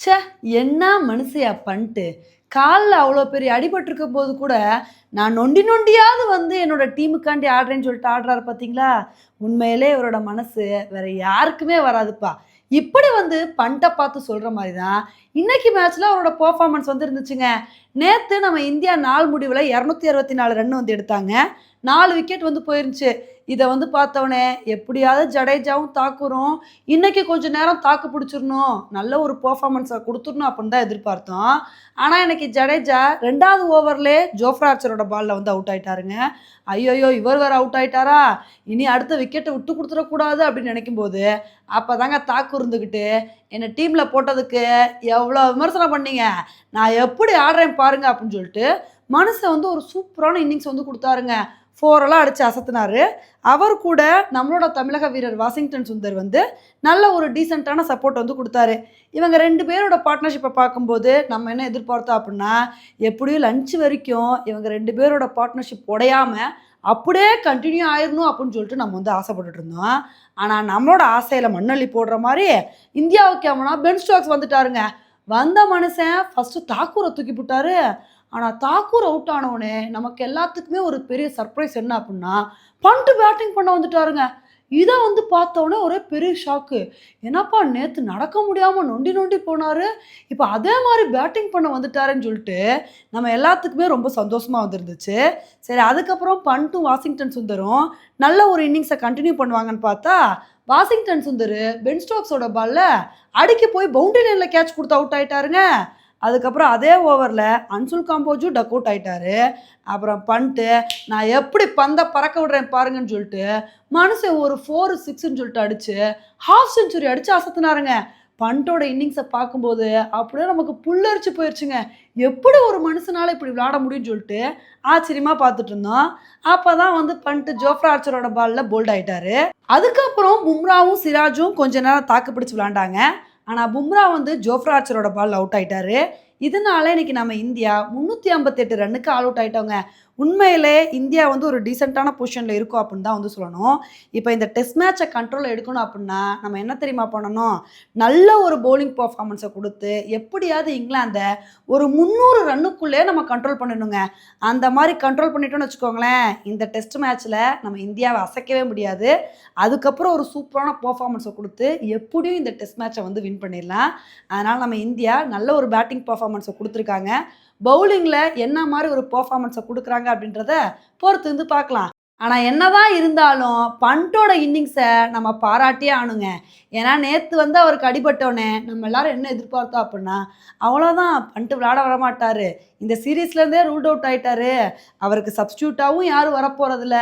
ச்சே என்ன மனுஷையா பண்ணிட்டு? காலில் அவ்வளோ பெரிய அடிபட்டிருக்கும் போது கூட நான் நொண்டி நொண்டியாவது வந்து என்னோட டீமுக்காண்டி ஆடுறேன்னு சொல்லிட்டு ஆடுறாரு பார்த்தீங்களா? உண்மையிலே இவரோட மனசு வேற யாருக்குமே வராதுப்பா. இப்படி வந்து பண்ட்டை பார்த்து சொல்கிற மாதிரி தான் இன்னைக்கு மேட்ச்சில் அவரோட பர்ஃபார்மன்ஸ் வந்து இருந்துச்சுங்க. நேற்று நம்ம இந்தியா நாள் முடிவில் இரநூத்தி அறுபத்தி நாலு ரன் வந்து எடுத்தாங்க. நாலு விக்கெட் வந்து போயிருந்துச்சு. இதை வந்து பார்த்தவனே எப்படியாவது ஜடேஜாவும் தாக்குறோம். இன்னைக்கு கொஞ்சம் நேரம் தாக்கு பிடிச்சிடணும். நல்ல ஒரு பர்ஃபார்மன்ஸை கொடுத்துடணும் அப்படின்னு தான் எதிர்பார்த்தோம். ஆனால் எனக்கு ஜடேஜா ரெண்டாவது ஓவர்லே ஜோஃப்ரா ஆர்ச்சரோட பாலில் வந்து அவுட் ஆயிட்டாருங்க. ஐயோயோ இவர் வேறு அவுட் ஆயிட்டாரா? இனி அடுத்த விக்கெட்டை விட்டு கொடுத்துடக்கூடாது அப்படின்னு நினைக்கும் போது அப்போ தாங்க தாக்கு இருந்துக்கிட்டு என்னை டீமில் போட்டதுக்கு எவ்வளோ விமர்சனம் பண்ணீங்க? நான் எப்படி ஆடுறேன் பாருங்க அப்படின்னு சொல்லிட்டு மனுஷன் வந்து ஒரு சூப்பரான இன்னிங்ஸ் வந்து கொடுத்தாருங்க. ஃபோரெல்லாம் அடித்து அசத்துனாரு. அவர் கூட நம்மளோட தமிழக வீரர் வாஷிங்டன் சுந்தர் வந்து நல்ல ஒரு டீசெண்டான சப்போர்ட் வந்து கொடுத்தாரு. இவங்க ரெண்டு பேரோட பார்ட்னர்ஷிப்பை பார்க்கும்போது நம்ம என்ன எதிர்பார்த்தோம் அப்படின்னா எப்படியும் லஞ்ச் வரைக்கும் இவங்க ரெண்டு பேரோட பார்ட்னர்ஷிப் உடையாமல் அப்படியே கண்டினியூ ஆயிடணும் அப்படின்னு சொல்லிட்டு நம்ம வந்து ஆசைப்பட்டுட்டு இருந்தோம். ஆனால் நம்மளோட ஆசையில் மண்ணள்ளி போடுற மாதிரி இந்தியாவுக்கு அவனா பென் ஸ்டாக்ஸ் வந்துட்டாருங்க. வந்த மனுஷன் ஃபஸ்ட்டு தாக்கூரை தூக்கி போட்டாரு. ஆனால் தாக்கூர் அவுட் ஆனவுடனே நமக்கு எல்லாத்துக்குமே ஒரு பெரிய சர்ப்ரைஸ் என்ன அப்படின்னா பண்ட்டு பேட்டிங் பண்ண வந்துட்டாருங்க. இதை வந்து பார்த்தோன்னே ஒரே பெரிய ஷாக்கு என்னப்பா நேற்று நடக்க முடியாமல் நொண்டி நொண்டி போனார். இப்போ அதே மாதிரி பேட்டிங் பண்ண வந்துட்டாருன்னு சொல்லிட்டு நம்ம எல்லாத்துக்குமே ரொம்ப சந்தோஷமாக வந்துருந்துச்சு. சரி அதுக்கப்புறம் பண்ட்டும் வாஷிங்டன் சுந்தரும் நல்ல ஒரு இன்னிங்ஸை கண்டினியூ பண்ணுவாங்கன்னு பார்த்தா வாஷிங்டன் சுந்தர் பென் ஸ்டோக்ஸோட பால்ல அடிக்க போய் பவுண்டரி லைனில் கேட்ச் கொடுத்து அவுட் ஆயிட்டாருங்க. அதுக்கப்புறம் அதே ஓவரில் அன்சுல் காம்போஜும் டக் அவுட் ஆயிட்டாரு. அப்புறம் பண்ணிட்டு நான் எப்படி பந்தை பறக்க விடுறேன் பாருங்கன்னு சொல்லிட்டு மனுஷன் ஒரு ஃபோர் சிக்ஸ்ன்னு சொல்லிட்டு அடிச்சு ஹாஃப் செஞ்சுரி அடிச்சு அசத்துனாருங்க. பண்டோட இன்னிங்ஸை பார்க்கும்போது அப்படியே நமக்கு புல்லரிச்சு போயிடுச்சுங்க எப்படி ஒரு மனுஷனால இப்படி விளையாட முடியும்னு சொல்லிட்டு ஆச்சரியமாக பார்த்துட்டு இருந்தோம். அப்போ தான் வந்து பண்ட்டு ஜோஃப்ரா ஆர்ச்சரோட பாலில் போல்ட் ஆகிட்டாரு அதுக்கப்புறம் பும்ராவும் சிராஜும் கொஞ்ச நேரம் தாக்கு பிடிச்சு விளாண்டாங்க ஆனால் பும்ரா வந்து ஜோஃப்ரா ஆர்ச்சரோட பால் அவுட் ஆகிட்டாரு இதனால இன்னைக்கு நம்ம இந்தியா முந்நூற்றி ஐம்பத்தெட்டு ரன்னுக்கு ஆல் அவுட் ஆகிட்டோங்க உண்மையிலே இந்தியா வந்து ஒரு டீசெண்டான பொசிஷனில் இருக்கும் அப்படின்னு தான் வந்து சொல்லணும். இப்போ இந்த டெஸ்ட் மேட்சை கண்ட்ரோல் எடுக்கணும் அப்படின்னா நம்ம என்ன தெரியுமா பண்ணணும்? நல்ல ஒரு போலிங் பர்ஃபார்மன்ஸை கொடுத்து எப்படியாவது இங்கிலாந்தை ஒரு முந்நூறு ரன்னுக்குள்ளே நம்ம கண்ட்ரோல் பண்ணணுங்க அந்த மாதிரி கண்ட்ரோல் பண்ணிட்டோம்னு வச்சுக்கோங்களேன் இந்த டெஸ்ட் மேட்ச்சில் நம்ம இந்தியாவை அசைக்கவே முடியாது. அதுக்கப்புறம் ஒரு சூப்பரான பர்ஃபார்மன்ஸை கொடுத்து எப்படியும் இந்த டெஸ்ட் மேட்சை வந்து வின் பண்ணிடலாம். அதனால் நம்ம இந்தியா நல்ல ஒரு பேட்டிங் பர்ஃபார்மன்ஸை கொடுத்துருக்காங்க. பவுலிங்கில் என்ன மாதிரி ஒரு பர்ஃபார்மன்ஸை கொடுக்குறாங்க அப்படின்றத பொறுத்து இருந்து பார்க்கலாம். ஆனால் என்னதான் இருந்தாலும் பண்டோட இன்னிங்ஸை நம்ம பாராட்டியே ஆணுங்க ஏன்னா நேற்று வந்து அவருக்கு அடிபட்டோன்னே நம்ம எல்லாரும் என்ன எதிர்பார்த்தோம் அப்படின்னா அவ்வளோதான் பண்ட்டு விளாட வரமாட்டார். இந்த சீரீஸ்லேருந்தே ரூல்ட் அவுட் ஆகிட்டாரு அவருக்கு சப்ஸ்டியூட்டாகவும் யாரும் வரப்போகிறதில்ல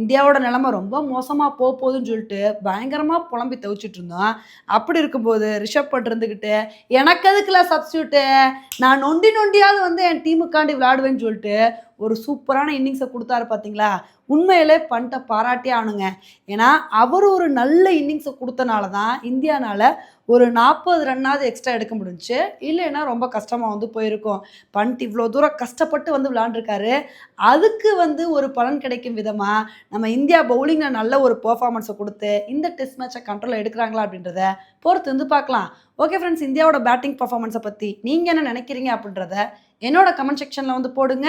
இந்தியாவோட நிலமை ரொம்ப மோசமாக போக போகுதுன்னு சொல்லிட்டு பயங்கரமாக புலம்பி தவிச்சிட்டு இருந்தோம். அப்படி இருக்கும்போது ரிஷப் பண்ட் இருந்துக்கிட்டு எனக்கு எதுக்குல சப்ஸ்டியூட்டு? நான் நொண்டி நொண்டியாவது வந்து என் டீமுக்காண்டி விளாடுவேன்னு சொல்லிட்டு ஒரு சூப்பரான இன்னிங்ஸை கொடுத்தாரு பார்த்தீங்களா உண்மையிலே பண்ணிட்ட பாராட்டியே ஆணுங்க. ஏன்னா அவர் ஒரு நல்ல இன்னிங்ஸை கொடுத்தனால தான் இந்தியானால் ஒரு நாற்பது ரன்னாவது எக்ஸ்ட்ரா எடுக்க முடிஞ்சுச்சு இல்லைன்னா ரொம்ப கஷ்டமாக வந்து போயிருக்கும். பண்ட் இவ்வளோ தூரம் கஷ்டப்பட்டு வந்து விளாண்டுருக்காரு. அதுக்கு வந்து ஒரு பலன் கிடைக்கும் விதமாக நம்ம இந்தியா பவுலிங்கில் நல்ல ஒரு பர்ஃபார்மன்ஸை கொடுத்து இந்த டெஸ்ட் மேட்சை கண்ட்ரோலில் எடுக்கிறாங்களா அப்படின்றத பொறுத்து வந்து பார்க்கலாம். ஓகே ஃப்ரெண்ட்ஸ் இந்தியாவோட பேட்டிங் பர்ஃபார்மன்ஸை பற்றி நீங்கள் என்ன நினைக்கிறீங்க அப்படின்றத என்னோட கமெண்ட் செக்ஷனில் வந்து போடுங்க.